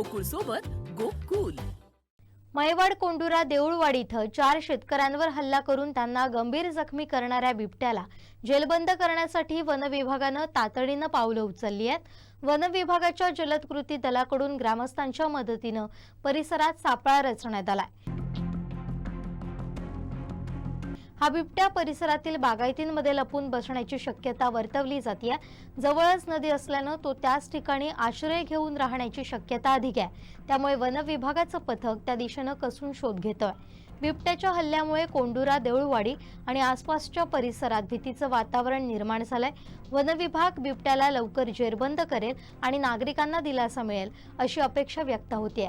गोकुळ सोबत गोकुल. मयवाड कोंडुरा देऊळवाडी इथं चार शेतकऱ्यांवर हल्ला करून त्यांना गंभीर जखमी करणाऱ्या बिबट्याला जेलबंद करण्यासाठी वन विभागानं तातडीनं पावलं उचलली आहेत. वन विभागाच्या जलद कृती दलाकडून ग्रामस्थांच्या मदतीनं परिसरात सापळा रचण्यात आलाय. हा बिबट्या परिसरातील बागायतींमध्ये लपून बसण्याची शक्यता वर्तवली जाते जवळच नदी असल्यानं तो त्याच ठिकाणी आश्रय घेऊन राहण्याची शक्यता अधिक आहे. त्यामुळे वन विभागाचं पथक त्या दिशेनं कसून शोध घेतोय. बिबट्याच्या हल्ल्यामुळे कोंडुरा देऊळवाडी आणि आसपासच्या परिसरात भीतीचं वातावरण निर्माण झालंय. वन विभाग बिबट्याला लवकर जेरबंद करेल आणि नागरिकांना दिलासा मिळेल अशी अपेक्षा व्यक्त होतीये.